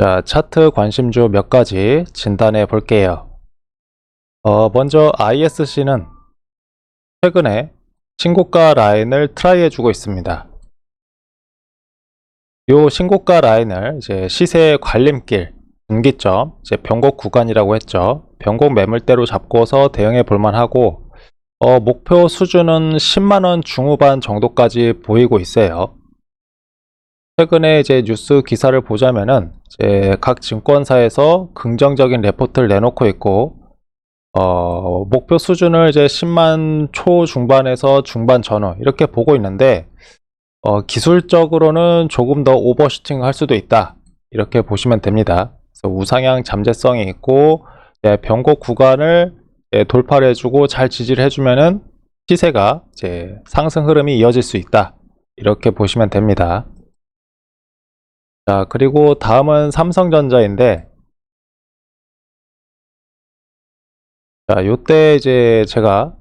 자, 차트 관심주 몇 가지 진단해 볼게요. 어, 먼저 ISC는 최근에 신고가 라인을 트라이 해주고 있습니다. 요 신고가 라인을 이제 시세 관림길, 분기점, 이제 변곡 구간이라고 했죠. 변곡 매물대로 잡고서 대응해 볼만하고, 어, 목표 수준은 10만원 중후반 정도까지 보이고 있어요. 최근에 이제 뉴스 기사를 보자면은 이제 각 증권사에서 긍정적인 레포트를 내놓고 있고 어, 목표 수준을 이제 10만 초 중반에서 중반 전후 이렇게 보고 있는데 어, 기술적으로는 조금 더 오버슈팅 할 수도 있다 이렇게 보시면 됩니다. 그래서 우상향 잠재성이 있고 예, 변곡 구간을 예, 돌파를 해주고 잘 지지를 해주면은 시세가 이제 상승 흐름이 이어질 수 있다 이렇게 보시면 됩니다. 자, 그리고 다음은 삼성전자인데, 자, 요때 이제 제가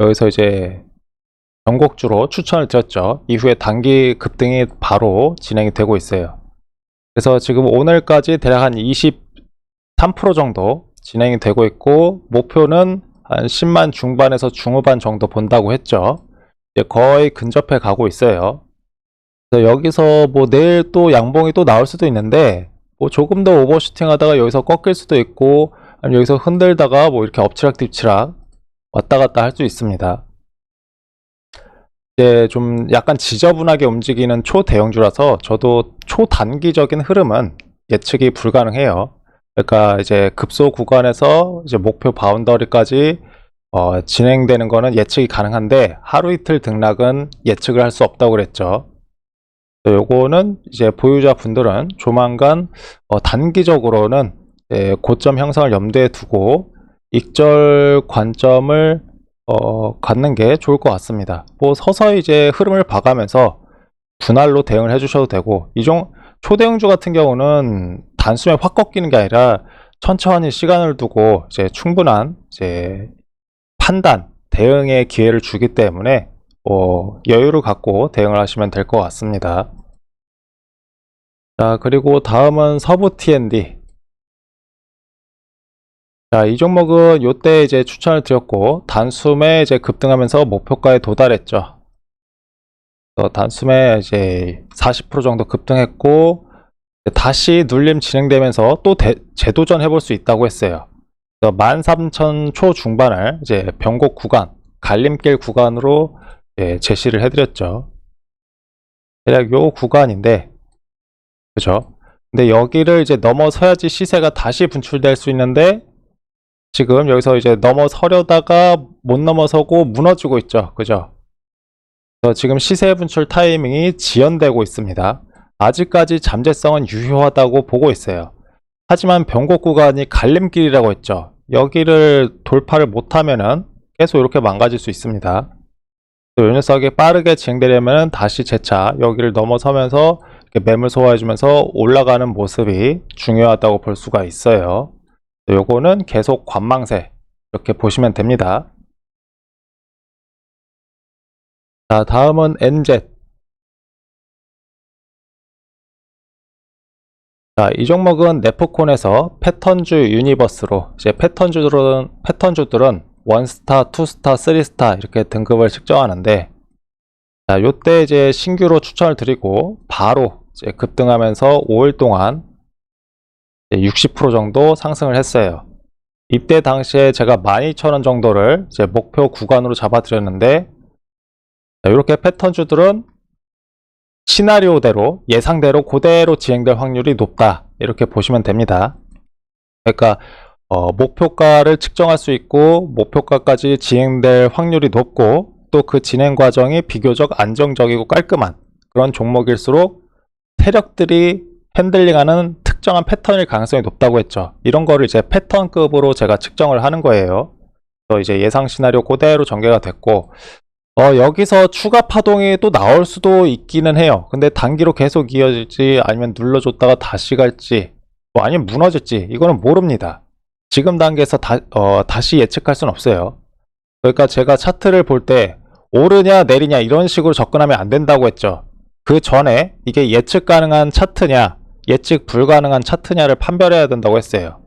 여기서 이제 전곡주로 추천을 드렸죠. 이후에 단기 급등이 바로 진행이 되고 있어요. 그래서 지금 오늘까지 대략 한 23% 정도 진행이 되고 있고, 목표는 한 10만 중반에서 중후반 정도 본다고 했죠. 이제 거의 근접해 가고 있어요. 여기서 뭐 내일 또 양봉이 또 나올 수도 있는데 뭐 조금 더 오버슈팅 하다가 여기서 꺾일 수도 있고 아니면 여기서 흔들다가 뭐 이렇게 엎치락 뒤치락 왔다 갔다 할 수 있습니다. 이제 좀 약간 지저분하게 움직이는 초대형주라서 저도 초단기적인 흐름은 예측이 불가능해요. 그러니까 이제 급소 구간에서 이제 목표 바운더리까지 어, 진행되는 거는 예측이 가능한데 하루 이틀 등락은 예측을 할 수 없다고 그랬죠. 요거는 이제 보유자 분들은 조만간 어, 단기적으로는 예, 고점 형성을 염두에 두고 익절 관점을 어, 갖는 게 좋을 것 같습니다. 뭐 서서히 이제 흐름을 봐가면서 분할로 대응을 해주셔도 되고 이종 초대형주 같은 경우는 단숨에 확 꺾이는 게 아니라 천천히 시간을 두고 이제 충분한 이제 판단 대응의 기회를 주기 때문에 뭐 여유를 갖고 대응을 하시면 될 것 같습니다. 자, 그리고 다음은 서부 T&D. 자, 이 종목은 요때 이제 추천을 드렸고 단숨에 이제 급등하면서 목표가에 도달했죠. 단숨에 이제 40% 정도 급등했고 다시 눌림 진행되면서 또 대, 재도전 해볼 수 있다고 했어요. 그래서 13,000 초중반을 이제 변곡 구간, 갈림길 구간으로 예, 제시를 해드렸죠. 대략 요 구간인데, 그죠? 근데 여기를 이제 넘어서야지 시세가 다시 분출될 수 있는데, 지금 여기서 이제 넘어서려다가 못 넘어서고 무너지고 있죠. 그죠? 그래서 지금 시세 분출 타이밍이 지연되고 있습니다. 아직까지 잠재성은 유효하다고 보고 있어요. 하지만 변곡 구간이 갈림길이라고 했죠. 여기를 돌파를 못하면은 계속 이렇게 망가질 수 있습니다. 요 녀석이 빠르게 진행되려면 다시 재차 여기를 넘어서면서 매물 소화해주면서 올라가는 모습이 중요하다고 볼 수가 있어요. 요거는 계속 관망세 이렇게 보시면 됩니다. 자, 다음은 NZ. 자, 이 종목은 네프콘에서 패턴주 유니버스로 이제 패턴주들은 패턴주들은 원스타, 투스타, 쓰리스타 이렇게 등급을 측정하는데 자, 요때 이제 신규로 추천을 드리고 바로 이제 급등하면서 5일 동안 60% 정도 상승을 했어요. 입대 당시에 제가 12,000원 정도를 이제 목표 구간으로 잡아드렸는데 자, 이렇게 패턴주들은 시나리오대로 예상대로 그대로 진행될 확률이 높다 이렇게 보시면 됩니다. 그러니까 어, 목표가를 측정할 수 있고 목표가까지 진행될 확률이 높고 또 그 진행 과정이 비교적 안정적이고 깔끔한 그런 종목일수록 세력들이 핸들링하는 특정한 패턴일 가능성이 높다고 했죠. 이런 거를 이제 패턴급으로 제가 측정을 하는 거예요. 그래서 이제 예상 시나리오 그대로 전개가 됐고 어, 여기서 추가 파동이 또 나올 수도 있기는 해요. 근데 단기로 계속 이어질지 아니면 눌러줬다가 다시 갈지 뭐 아니면 무너질지 이거는 모릅니다. 지금 단계에서 다, 어, 다시 예측할 수는 없어요. 그러니까 제가 차트를 볼 때 오르냐 내리냐 이런 식으로 접근하면 안 된다고 했죠. 그 전에 이게 예측 가능한 차트냐, 예측 불가능한 차트냐를 판별해야 된다고 했어요.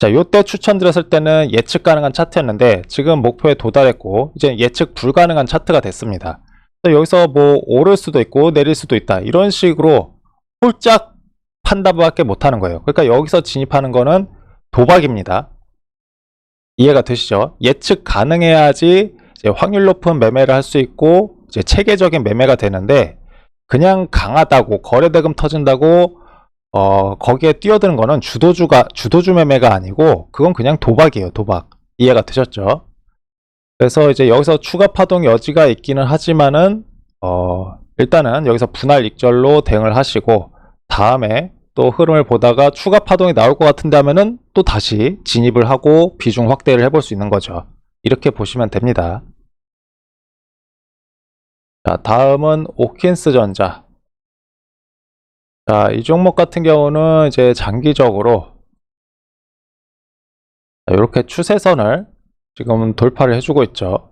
자, 요때 추천드렸을 때는 예측 가능한 차트였는데 지금 목표에 도달했고 이제 예측 불가능한 차트가 됐습니다. 여기서 뭐 오를 수도 있고 내릴 수도 있다. 이런 식으로 홀짝 판단밖에 못하는 거예요. 그러니까 여기서 진입하는 거는 도박입니다. 이해가 되시죠? 예측 가능해야지 확률 높은 매매를 할 수 있고 체계적인 매매가 되는데 그냥 강하다고 거래대금 터진다고 어 거기에 뛰어드는 거는 주도주가 주도주 매매가 아니고 그건 그냥 도박이에요 도박 이해가 되셨죠? 그래서 이제 여기서 추가 파동 여지가 있기는 하지만은 어 일단은 여기서 분할 익절로 대응을 하시고 다음에 또 흐름을 보다가 추가 파동이 나올 것 같은데 하면은 또 다시 진입을 하고 비중 확대를 해볼 수 있는 거죠. 이렇게 보시면 됩니다. 자, 다음은 오킨스 전자. 자, 이 종목 같은 경우는 이제 장기적으로 이렇게 추세선을 지금 돌파를 해주고 있죠.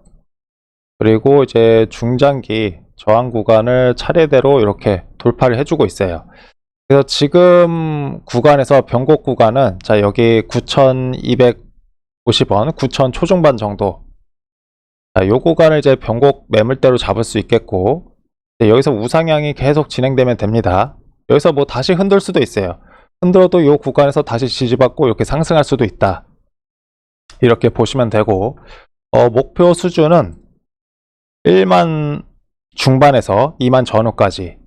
그리고 이제 중장기 저항 구간을 차례대로 이렇게 돌파를 해주고 있어요. 그래서 지금 구간에서 변곡 구간은 자 여기 9,250원, 9,000 초중반 정도. 자, 요 구간을 이제 변곡 매물대로 잡을 수 있겠고 여기서 우상향이 계속 진행되면 됩니다. 여기서 뭐 다시 흔들 수도 있어요. 흔들어도 요 구간에서 다시 지지받고 이렇게 상승할 수도 있다. 이렇게 보시면 되고 어, 목표 수준은 1만 중반에서 2만 전후까지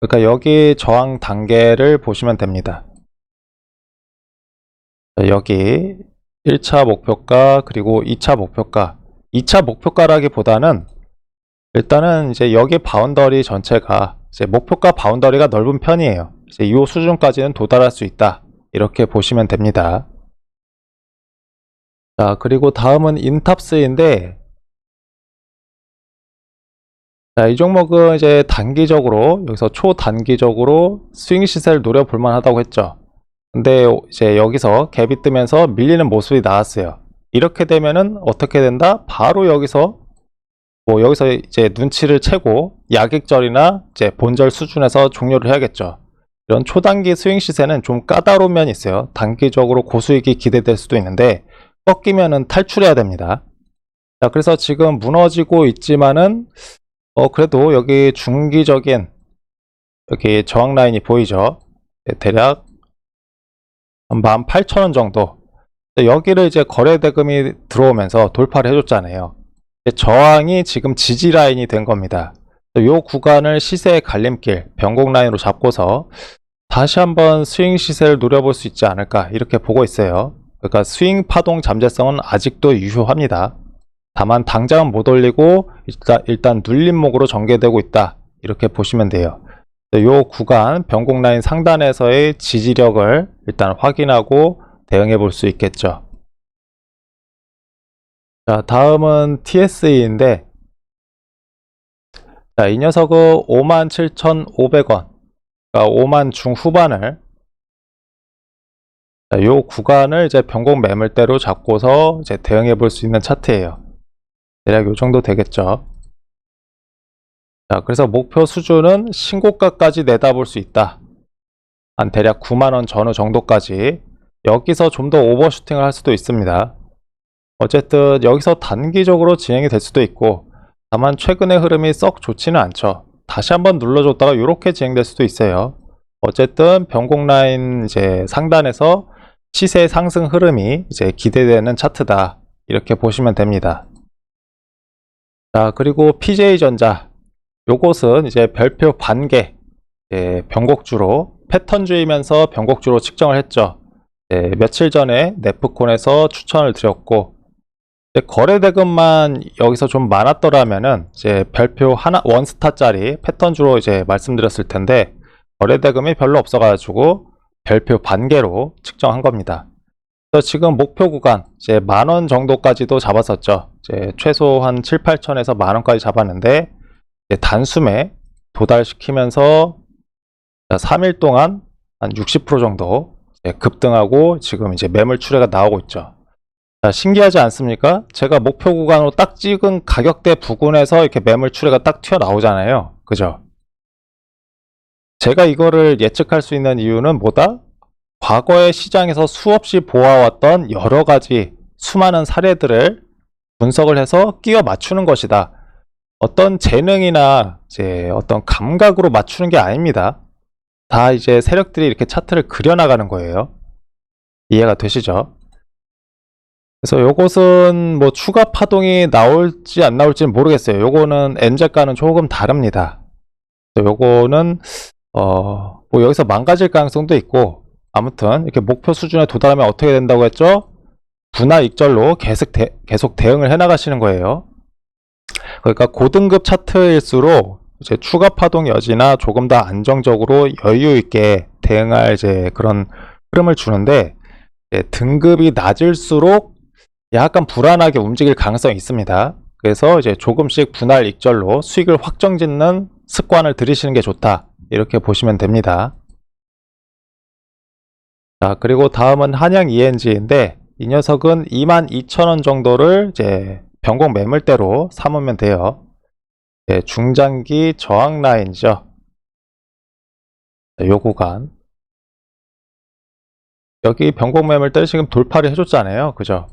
그러니까 여기 저항 단계를 보시면 됩니다. 자, 여기 1차 목표가 그리고 2차 목표가 2차 목표가라기보다는 일단은 이제 여기 바운더리 전체가 이제 목표가 바운더리가 넓은 편이에요. 이제 이 수준까지는 도달할 수 있다. 이렇게 보시면 됩니다. 자, 그리고 다음은 인탑스인데 자, 이 종목은 이제 단기적으로 여기서 초단기적으로 스윙 시세를 노려볼 만하다고 했죠. 근데 이제 여기서 갭이 뜨면서 밀리는 모습이 나왔어요. 이렇게 되면은 어떻게 된다? 바로 여기서 뭐 여기서 이제 눈치를 채고 야객절이나 이제 본절 수준에서 종료를 해야겠죠. 이런 초단기 스윙 시세는 좀 까다로운 면이 있어요. 단기적으로 고수익이 기대될 수도 있는데 꺾이면은 탈출해야 됩니다. 자, 그래서 지금 무너지고 있지만은 어 그래도 여기 중기적인 여기 저항 라인이 보이죠? 네, 대략 한 18,000원 정도. 여기를 이제 거래 대금이 들어오면서 돌파를 해줬잖아요. 저항이 지금 지지 라인이 된 겁니다. 이 구간을 시세의 갈림길, 변곡 라인으로 잡고서 다시 한번 스윙 시세를 노려볼 수 있지 않을까 이렇게 보고 있어요. 그러니까 스윙 파동 잠재성은 아직도 유효합니다. 다만 당장은 못 올리고 일단, 일단 눌림목으로 전개되고 있다. 이렇게 보시면 돼요. 이 구간 변곡 라인 상단에서의 지지력을 일단 확인하고 대응해 볼 수 있겠죠. 자, 다음은 TSE인데 자, 이 녀석은 57,500원 그러니까 5만 중후반을 자, 요 구간을 이제 변곡 매물대로 잡고서 이제 대응해 볼 수 있는 차트예요. 대략 요 정도 되겠죠. 자, 그래서 목표 수준은 신고가까지 내다볼 수 있다. 한 대략 9만원 전후 정도까지 여기서 좀 더 오버슈팅을 할 수도 있습니다. 어쨌든 여기서 단기적으로 진행이 될 수도 있고 다만 최근의 흐름이 썩 좋지는 않죠. 다시 한번 눌러줬다가 이렇게 진행될 수도 있어요. 어쨌든 변곡 라인 이제 상단에서 시세 상승 흐름이 이제 기대되는 차트다. 이렇게 보시면 됩니다. 자, 그리고 PJ전자. 요것은 이제 별표 반개, 예, 변곡주로, 패턴주이면서 변곡주로 측정을 했죠. 예, 며칠 전에 네프콘에서 추천을 드렸고, 이제 거래 대금만 여기서 좀 많았더라면은, 이제 별표 하나, 원스타짜리 패턴주로 이제 말씀드렸을 텐데, 거래 대금이 별로 없어가지고, 별표 반개로 측정한 겁니다. 그래서 지금 목표 구간 이제 만 원 정도까지도 잡았었죠. 이제 최소 한 7, 8천에서 만 원까지 잡았는데 단숨에 도달시키면서 3일 동안 한 60% 정도 급등하고 지금 이제 매물 추례가 나오고 있죠. 자, 신기하지 않습니까? 제가 목표 구간으로 딱 찍은 가격대 부근에서 이렇게 매물 추례가 딱 튀어나오잖아요. 그죠? 제가 이거를 예측할 수 있는 이유는 뭐다? 과거의 시장에서 수없이 보아왔던 여러 가지 수많은 사례들을 분석을 해서 끼워 맞추는 것이다. 어떤 재능이나 이제 어떤 감각으로 맞추는 게 아닙니다. 다 이제 세력들이 이렇게 차트를 그려나가는 거예요. 이해가 되시죠? 그래서 요것은 뭐 추가 파동이 나올지 안 나올지는 모르겠어요. 요거는 엔제가는 조금 다릅니다. 요거는 어, 뭐 여기서 망가질 가능성도 있고 아무튼 이렇게 목표 수준에 도달하면 어떻게 된다고 했죠? 분할 익절로 계속, 대, 계속 대응을 해 나가시는 거예요. 그러니까 고등급 차트일수록 이제 추가 파동 여지나 조금 더 안정적으로 여유 있게 대응할 이제 그런 흐름을 주는데 예, 등급이 낮을수록 약간 불안하게 움직일 가능성이 있습니다. 그래서 이제 조금씩 분할 익절로 수익을 확정짓는 습관을 들이시는 게 좋다. 이렇게 보시면 됩니다. 자, 그리고 다음은 한양 ENG인데 이 녀석은 22,000원 정도를 이제 변곡 매물대로 삼으면 돼요. 예, 중장기 저항 라인이죠. 자, 요 구간. 여기 변곡 매물대 지금 돌파를 해줬잖아요. 그죠?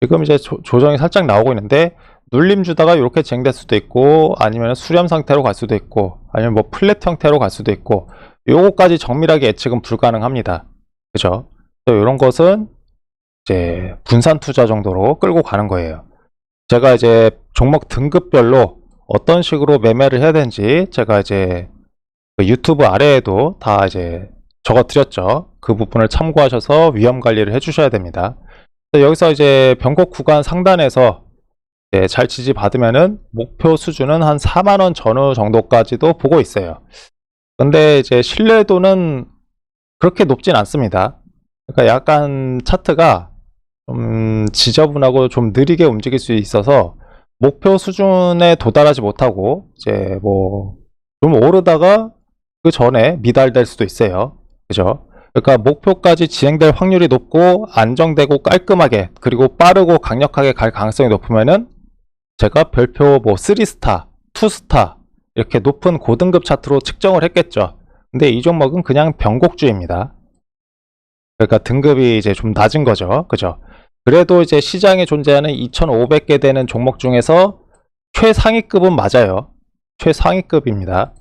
지금 이제 조, 조정이 살짝 나오고 있는데 눌림 주다가 이렇게 쟁될 수도 있고 아니면 수렴 상태로 갈 수도 있고 아니면 뭐 플랫 형태로 갈 수도 있고 요거까지 정밀하게 예측은 불가능합니다. 그죠? 이런 것은 이제 분산 투자 정도로 끌고 가는 거예요. 제가 이제 종목 등급별로 어떤 식으로 매매를 해야 되는지 제가 이제 그 유튜브 아래에도 다 이제 적어 드렸죠. 그 부분을 참고하셔서 위험 관리를 해 주셔야 됩니다. 여기서 이제 변곡 구간 상단에서 예, 잘 지지 받으면은 목표 수준은 한 4만 원 전후 정도까지도 보고 있어요. 근데 이제 신뢰도는 그렇게 높진 않습니다. 그러니까 약간 차트가 좀 지저분하고 좀 느리게 움직일 수 있어서 목표 수준에 도달하지 못하고 이제 뭐 좀 오르다가 그 전에 미달될 수도 있어요. 그죠? 그러니까 목표까지 진행될 확률이 높고 안정되고 깔끔하게 그리고 빠르고 강력하게 갈 가능성이 높으면은 제가 별표 뭐 3스타, 2스타 이렇게 높은 고등급 차트로 측정을 했겠죠. 근데 이 종목은 그냥 변곡주입니다. 그러니까 등급이 이제 좀 낮은 거죠. 그죠? 그래도 이제 시장에 존재하는 2,500개 되는 종목 중에서 최상위급은 맞아요. 최상위급입니다.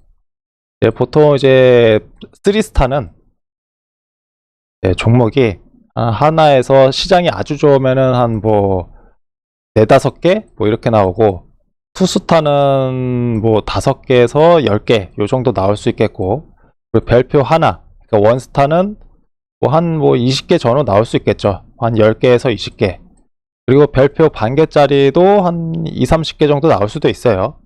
네, 보통 이제 3스타는 네, 종목이 하나에서 시장이 아주 좋으면은 한뭐 네다섯 개? 뭐 이렇게 나오고 투스타는 뭐 다섯 개에서 열 개 요 정도 나올 수 있겠고 별표 하나 그러니까 원스타는 뭐 한뭐 20개 전후 나올 수 있겠죠 한 10개에서 20개 그리고 별표 반 개짜리도 한 2, 30개 정도 나올 수도 있어요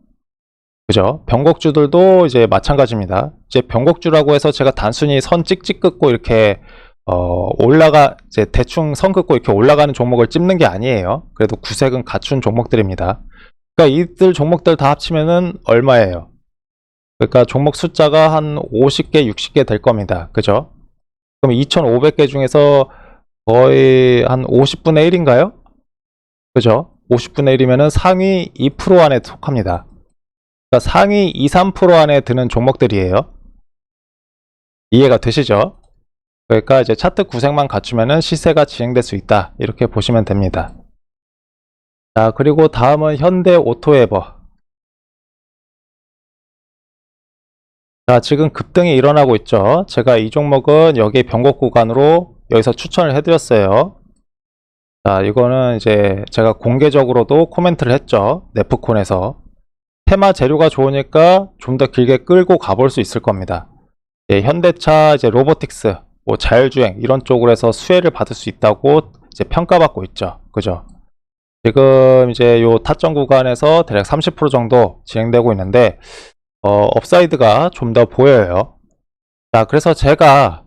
그죠 변곡주들도 이제 마찬가지입니다 이제 변곡주라고 해서 제가 단순히 선 찍찍 긋고 이렇게 어, 올라가, 이제 대충 선 긋고 이렇게 올라가는 종목을 찝는 게 아니에요. 그래도 구색은 갖춘 종목들입니다. 그러니까 이들 종목들 다 합치면은 얼마예요? 그러니까 종목 숫자가 한 50개, 60개 될 겁니다. 그죠? 그럼 2,500개 중에서 거의 한 50분의 1인가요? 그죠? 50분의 1이면은 상위 2% 안에 속합니다. 그러니까 상위 2, 3% 안에 드는 종목들이에요. 이해가 되시죠? 그러니까 이제 차트 구색만 갖추면은 시세가 진행될 수 있다. 이렇게 보시면 됩니다. 자, 그리고 다음은 현대 오토에버. 자, 지금 급등이 일어나고 있죠. 제가 이 종목은 여기 변곡 구간으로 여기서 추천을 해드렸어요. 자, 이거는 이제 제가 공개적으로도 코멘트를 했죠. 네프콘에서. 테마 재료가 좋으니까 좀 더 길게 끌고 가볼 수 있을 겁니다. 예, 현대차 이제 로보틱스 뭐 자율주행 이런 쪽으로 해서 수혜를 받을 수 있다고 이제 평가받고 있죠. 그죠? 지금 이제 요 타점 구간에서 대략 30% 정도 진행되고 있는데 어, 업사이드가 좀 더 보여요. 자, 그래서 제가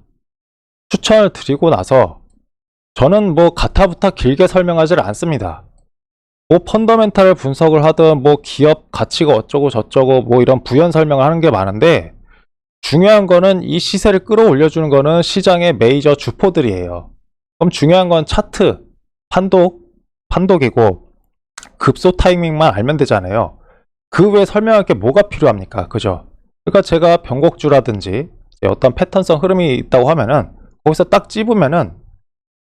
추천을 드리고 나서 저는 뭐 가타부타 길게 설명하지 않습니다. 뭐 펀더멘탈 분석을 하든 뭐 기업 가치가 어쩌고 저쩌고 뭐 이런 부연 설명을 하는 게 많은데 중요한 거는 이 시세를 끌어올려 주는 거는 시장의 메이저 주포들이에요. 그럼 중요한 건 차트, 판독, 판독이고 급소 타이밍만 알면 되잖아요. 그 외에 설명할 게 뭐가 필요합니까? 그죠? 그러니까 제가 변곡주라든지 어떤 패턴성 흐름이 있다고 하면은 거기서 딱 찝으면은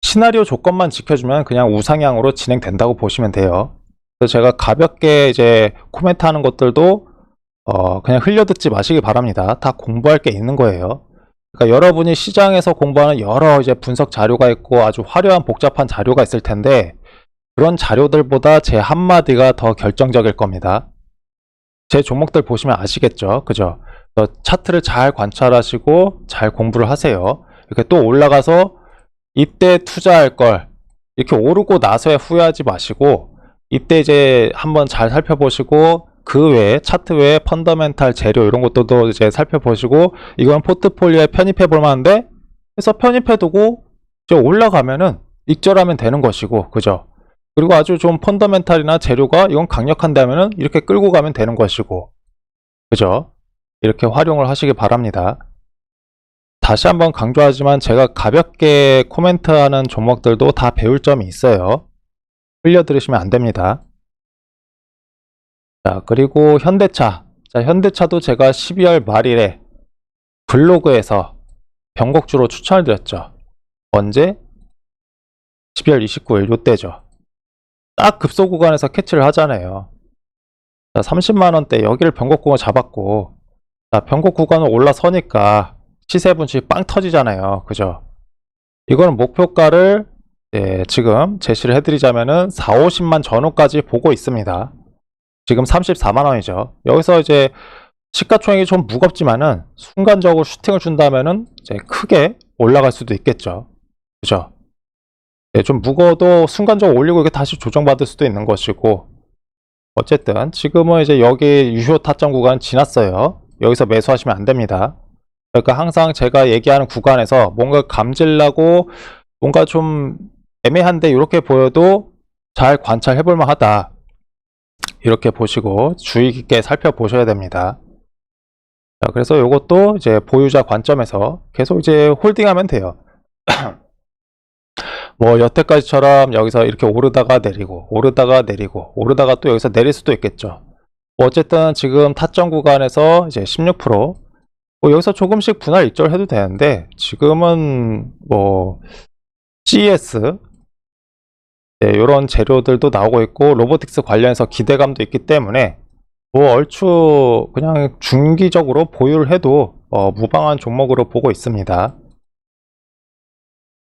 시나리오 조건만 지켜주면 그냥 우상향으로 진행된다고 보시면 돼요. 그래서 제가 가볍게 이제 코멘트 하는 것들도 어, 그냥 흘려듣지 마시기 바랍니다. 다 공부할 게 있는 거예요. 그러니까 여러분이 시장에서 공부하는 여러 이제 분석 자료가 있고 아주 화려한 복잡한 자료가 있을 텐데 그런 자료들보다 제 한마디가 더 결정적일 겁니다. 제 종목들 보시면 아시겠죠? 그죠? 차트를 잘 관찰하시고 잘 공부를 하세요. 이렇게 또 올라가서 이때 투자할 걸 이렇게 오르고 나서야 후회하지 마시고 이때 이제 한번 잘 살펴보시고 그 외에 차트 외에 펀더멘탈 재료 이런 것들도 이제 살펴보시고 이건 포트폴리오에 편입해 볼 만한데 해서 편입해 두고 이제 올라가면은 익절하면 되는 것이고 그죠? 그리고 아주 좀 펀더멘탈이나 재료가 이건 강력한다면은 이렇게 끌고 가면 되는 것이고 그죠? 이렇게 활용을 하시기 바랍니다. 다시 한번 강조하지만 제가 가볍게 코멘트하는 종목들도 다 배울 점이 있어요. 흘려 들으시면 안 됩니다. 자, 그리고 현대차. 자, 현대차도 제가 12월 말일에 블로그에서 변곡주로 추천을 드렸죠. 언제? 12월 29일 요때죠. 딱 급소 구간에서 캐치를 하잖아요. 자, 30만원대 여기를 변곡 구간 잡았고 자, 변곡 구간을 올라서니까 시세 분출이 빵 터지잖아요. 그죠? 이거는 목표가를 예, 지금 제시를 해드리자면은 4, 50만 전후까지 보고 있습니다. 지금 34만 원이죠. 여기서 이제 시가총액이 좀 무겁지만은 순간적으로 슈팅을 준다면은 이제 크게 올라갈 수도 있겠죠. 그죠? 예, 좀 무거워도 순간적으로 올리고 이게 다시 조정받을 수도 있는 것이고 어쨌든 지금은 이제 여기 유효 타점 구간 지났어요. 여기서 매수하시면 안 됩니다. 그러니까 항상 제가 얘기하는 구간에서 뭔가 감질나고 뭔가 좀 애매한데 이렇게 보여도 잘 관찰해 볼 만 하다. 이렇게 보시고 주의 깊게 살펴보셔야 됩니다. 자, 그래서 이것도 이제 보유자 관점에서 계속 이제 홀딩하면 돼요. 뭐 여태까지처럼 여기서 이렇게 오르다가 내리고 오르다가 내리고 오르다가 또 여기서 내릴 수도 있겠죠. 뭐 어쨌든 지금 타점 구간에서 이제 16%, 뭐 여기서 조금씩 분할 입절해도 되는데 지금은 뭐 CES 네, 이런 재료들도 나오고 있고 로보틱스 관련해서 기대감도 있기 때문에 뭐 얼추 그냥 중기적으로 보유를 해도 어, 무방한 종목으로 보고 있습니다.